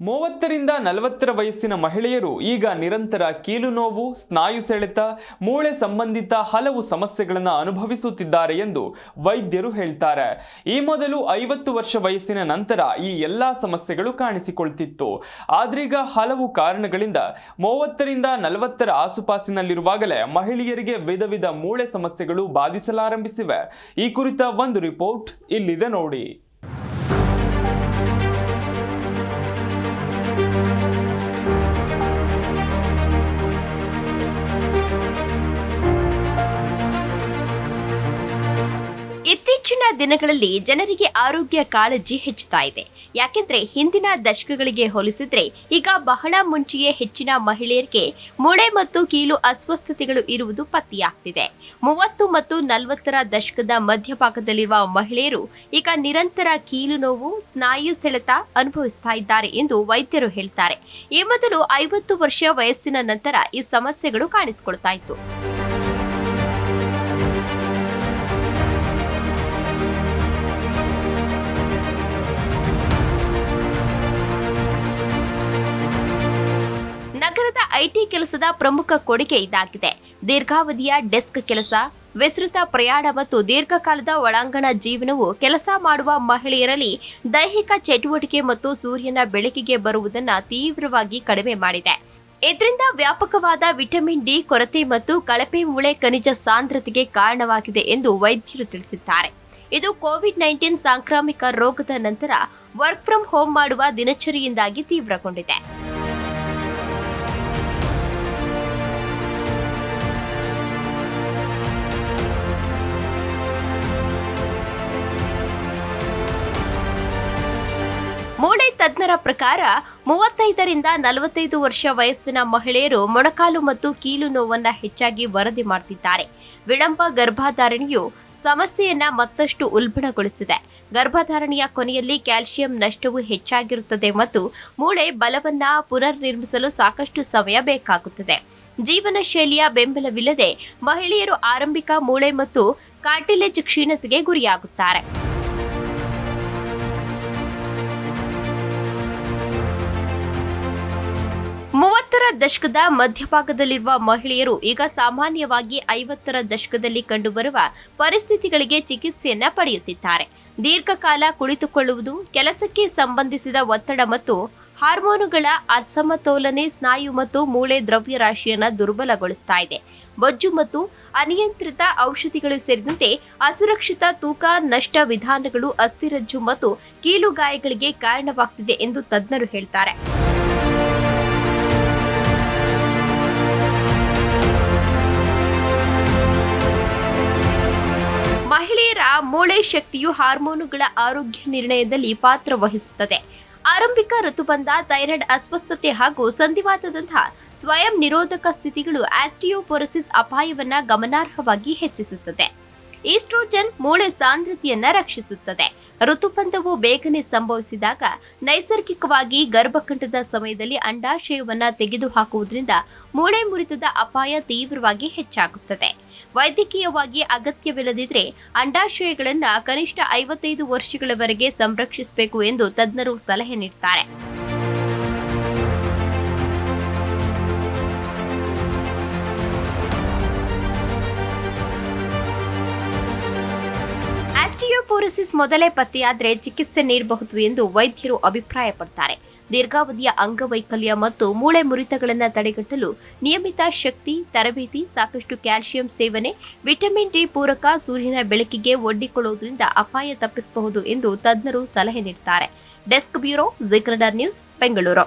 ಮೂವತ್ತರಿಂದ ನಲವತ್ತರ ವಯಸ್ಸಿನ ಮಹಿಳೆಯರು ಈಗ ನಿರಂತರ ಕೀಲು ನೋವು, ಸ್ನಾಯು ಸೆಳೆತ, ಮೂಳೆ ಸಂಬಂಧಿತ ಹಲವು ಸಮಸ್ಯೆಗಳನ್ನು ಅನುಭವಿಸುತ್ತಿದ್ದಾರೆ ಎಂದು ವೈದ್ಯರು ಹೇಳ್ತಾರೆ. ಈ ಮೊದಲು ಐವತ್ತು ವರ್ಷ ವಯಸ್ಸಿನ ನಂತರ ಈ ಎಲ್ಲ ಸಮಸ್ಯೆಗಳು ಕಾಣಿಸಿಕೊಳ್ತಿತ್ತು. ಆದ್ರೀಗ ಹಲವು ಕಾರಣಗಳಿಂದ ಮೂವತ್ತರಿಂದ ನಲವತ್ತರ ಆಸುಪಾಸಿನಲ್ಲಿರುವಾಗಲೇ ಮಹಿಳೆಯರಿಗೆ ವಿಧ ವಿಧ ಮೂಳೆ ಸಮಸ್ಯೆಗಳು ಬಾಧಿಸಲಾರಂಭಿಸಿವೆ. ಈ ಕುರಿತ ಒಂದು ರಿಪೋರ್ಟ್ ಇಲ್ಲಿದೆ ನೋಡಿ. ಇತ್ತೀಚಿನ ದಿನಗಳಲ್ಲಿ ಜನರಿಗೆ ಆರೋಗ್ಯ ಕಾಳಜಿ ಹೆಚ್ಚುತ್ತಾ ಇದೆ. ಯಾಕೆಂದ್ರೆ ಹಿಂದಿನ ದಶಕಗಳಿಗೆ ಹೋಲಿಸಿದ್ರೆ ಈಗ ಬಹಳ ಮುಂಚೆಯೇ ಹೆಚ್ಚಿನ ಮಹಿಳೆಯರಿಗೆ ಮೂಳೆ ಮತ್ತು ಕೀಲು ಅಸ್ವಸ್ಥತೆಗಳು ಇರುವುದು ಪತ್ತೆಯಾಗ್ತಿದೆ. ಮೂವತ್ತು ಮತ್ತು ನಲವತ್ತರ ದಶಕದ ಮಧ್ಯಭಾಗದಲ್ಲಿರುವ ಮಹಿಳೆಯರು ಈಗ ನಿರಂತರ ಕೀಲು ನೋವು, ಸ್ನಾಯು ಸೆಳೆತ ಅನುಭವಿಸ್ತಾ ಇದ್ದಾರೆ ಎಂದು ವೈದ್ಯರು ಹೇಳ್ತಾರೆ. ಈ ಮೊದಲು ಐವತ್ತು ವರ್ಷ ವಯಸ್ಸಿನ ನಂತರ ಈ ಸಮಸ್ಯೆಗಳು ಕಾಣಿಸಿಕೊಳ್ತಾ ಇತ್ತು. ಐಟಿ ಕೆಲಸದ ಪ್ರಮುಖ ಕೊಡುಗೆ ಇದಾಗಿದೆ. ದೀರ್ಘಾವಧಿಯ ಡೆಸ್ಕ್ ಕೆಲಸ, ವಿಸ್ತೃತ ಪ್ರಯಾಣ ಮತ್ತು ದೀರ್ಘಕಾಲದ ಒಳಾಂಗಣ ಜೀವನವು ಕೆಲಸ ಮಾಡುವ ಮಹಿಳೆಯರಲ್ಲಿ ದೈಹಿಕ ಚಟುವಟಿಕೆ ಮತ್ತು ಸೂರ್ಯನ ಬೆಳಕಿಗೆ ಬರುವುದನ್ನು ತೀವ್ರವಾಗಿ ಕಡಿಮೆ ಮಾಡಿದೆ. ಇದರಿಂದ ವ್ಯಾಪಕವಾದ ವಿಟಮಿನ್ ಡಿ ಕೊರತೆ ಮತ್ತು ಕಳಪೆ ಮೂಳೆ ಖನಿಜ ಸಾಂದ್ರತೆಗೆ ಕಾರಣವಾಗಿದೆ ಎಂದು ವೈದ್ಯರು ತಿಳಿಸಿದ್ದಾರೆ. ಇದು ಕೋವಿಡ್ ನೈನ್ಟೀನ್ ಸಾಂಕ್ರಾಮಿಕ ರೋಗದ ನಂತರ ವರ್ಕ್ ಫ್ರಮ್ ಹೋಮ್ ಮಾಡುವ ದಿನಚರಿಯಿಂದಾಗಿ ತೀವ್ರಗೊಂಡಿದೆ. ಮೂಳೆ ತಜ್ಞರ ಪ್ರಕಾರ ಮೂವತ್ತೈದರಿಂದ ನಲವತ್ತೈದು ವರ್ಷ ವಯಸ್ಸಿನ ಮಹಿಳೆಯರು ಮೊಣಕಾಲು ಮತ್ತು ಕೀಲು ನೋವನ್ನು ಹೆಚ್ಚಾಗಿ ವರದಿ ಮಾಡ್ತಿದ್ದಾರೆ. ವಿಳಂಬ ಗರ್ಭಧಾರಣೆಯು ಸಮಸ್ಯೆಯನ್ನ ಮತ್ತಷ್ಟು ಉಲ್ಬಣಗೊಳಿಸಿದೆ. ಗರ್ಭಧಾರಣೆಯ ಕೊನೆಯಲ್ಲಿ ಕ್ಯಾಲ್ಸಿಯಂ ನಷ್ಟವು ಹೆಚ್ಚಾಗಿರುತ್ತದೆ ಮತ್ತು ಮೂಳೆ ಬಲವನ್ನ ಪುನರ್ ನಿರ್ಮಿಸಲು ಸಾಕಷ್ಟು ಸಮಯ ಬೇಕಾಗುತ್ತದೆ. ಜೀವನ ಶೈಲಿಯ ಬೆಂಬಲವಿಲ್ಲದೆ ಮಹಿಳೆಯರು ಆರಂಭಿಕ ಮೂಳೆ ಮತ್ತು ಕಾರ್ಟಿಲೇಜ್ ಕ್ಷೀಣತೆಗೆ ಗುರಿಯಾಗುತ್ತಾರೆ. ಮೂವತ್ತರ ದಶಕದ ಮಧ್ಯಭಾಗದಲ್ಲಿರುವ ಮಹಿಳೆಯರು ಈಗ ಸಾಮಾನ್ಯವಾಗಿ ಐವತ್ತರ ದಶಕದಲ್ಲಿ ಕಂಡುಬರುವ ಪರಿಸ್ಥಿತಿಗಳಿಗೆ ಚಿಕಿತ್ಸೆಯನ್ನ ಪಡೆಯುತ್ತಿದ್ದಾರೆ. ದೀರ್ಘಕಾಲ ಕುಳಿತುಕೊಳ್ಳುವುದು, ಕೆಲಸಕ್ಕೆ ಸಂಬಂಧಿಸಿದ ಒತ್ತಡ ಮತ್ತು ಹಾರ್ಮೋನುಗಳ ಅಸಮತೋಲನೆ, ಸ್ನಾಯು ಮತ್ತು ಮೂಳೆ ದ್ರವ್ಯರಾಶಿಯನ್ನು ದುರ್ಬಲಗೊಳಿಸ್ತಾ ಇದೆ. ಬೊಜ್ಜು ಮತ್ತು ಅನಿಯಂತ್ರಿತ ಔಷಧಿಗಳು ಸೇರಿದಂತೆ ಅಸುರಕ್ಷಿತ ತೂಕ, ನಷ್ಟ ವಿಧಾನಗಳು ಅಸ್ಥಿರಜ್ಜು ಮತ್ತು ಕೀಲುಗಾಯಗಳಿಗೆ ಕಾರಣವಾಗ್ತಿದೆ ಎಂದು ತಜ್ಞರು ಹೇಳ್ತಾರೆ. ಮೂಳೆ ಶಕ್ತಿಯು ಹಾರ್ಮೋನುಗಳ ಆರೋಗ್ಯ ನಿರ್ಣಯದಲ್ಲಿ ಪಾತ್ರ ವಹಿಸುತ್ತದೆ. ಆರಂಭಿಕ ಋತುಬಂಧ ಥೈರಾಯ್ಡ್ ಅಸ್ವಸ್ಥತೆ ಹಾಗೂ ಸಂಧಿವಾತದಂತಹ ಸ್ವಯಂ ನಿರೋಧಕ ಸ್ಥಿತಿಗಳು ಆಸ್ಟಿಯೋಪೊರಸಿಸ್ ಅಪಾಯವನ್ನು ಗಮನಾರ್ಹವಾಗಿ ಹೆಚ್ಚಿಸುತ್ತದೆ. ಈಸ್ಟ್ರೋಜನ್ ಮೂಳೆ ಸಾಂದ್ರತೆಯನ್ನು ರಕ್ಷಿಸುತ್ತದೆ. ಋತುಬಂಧವು ಬೇಗನೆ ಸಂಭವಿಸಿದಾಗ ನೈಸರ್ಗಿಕವಾಗಿ ಗರ್ಭಕಂಠದ ಸಮಯದಲ್ಲಿ ಅಂಡಾಶಯವನ್ನ ತೆಗೆದುಹಾಕುವುದರಿಂದ ಮೂಳೆ ಮುರಿತದ ಅಪಾಯ ತೀವ್ರವಾಗಿ ಹೆಚ್ಚಾಗುತ್ತದೆ. ವೈದ್ಯಕೀಯವಾಗಿ ಅಗತ್ಯವಿಲ್ಲದಿದ್ರೆ ಅಂಡಾಶಯಗಳನ್ನು ಕನಿಷ್ಠ ಐವತ್ತೈದು ವರ್ಷಗಳವರೆಗೆ ಸಂರಕ್ಷಿಸಬೇಕು ಎಂದು ತಜ್ಞರು ಸಲಹೆ ನೀಡುತ್ತಾರೆ ಆಸ್ಟಿಯೋಪೋರೋಸಿಸ್ ಮೊದಲೇ ಪತ್ತೆಯಾದರೆ ಚಿಕಿತ್ಸೆ ನೀಡಬಹುದು ಎಂದು ವೈದ್ಯರು ಅಭಿಪ್ರಾಯಪಡ್ತಾರೆ. ದೀರ್ಘಾವಧಿಯ ಅಂಗವೈಕಲ್ಯ ಮತ್ತು ಮೂಳೆ ಮುರಿತಗಳನ್ನು ತಡೆಗಟ್ಟಲು ನಿಯಮಿತ ಶಕ್ತಿ, ತರಬೇತಿ, ಸಾಕಷ್ಟು ಕ್ಯಾಲ್ಸಿಯಂ ಸೇವನೆ, ವಿಟಮಿನ್ ಡಿ ಪೂರಕ ಸೂರ್ಯನ ಬೆಳಕಿಗೆ ಒಡ್ಡಿಕೊಳ್ಳುವುದರಿಂದ ಅಪಾಯ ತಪ್ಪಿಸಬಹುದು ಎಂದು ತಜ್ಞರು ಸಲಹೆ ನೀಡುತ್ತಾರೆ ಡೆಸ್ಕ್ ಬ್ಯೂರೋ ಜಿಗ್ರಡರ್ ನ್ಯೂಸ್, ಬೆಂಗಳೂರು.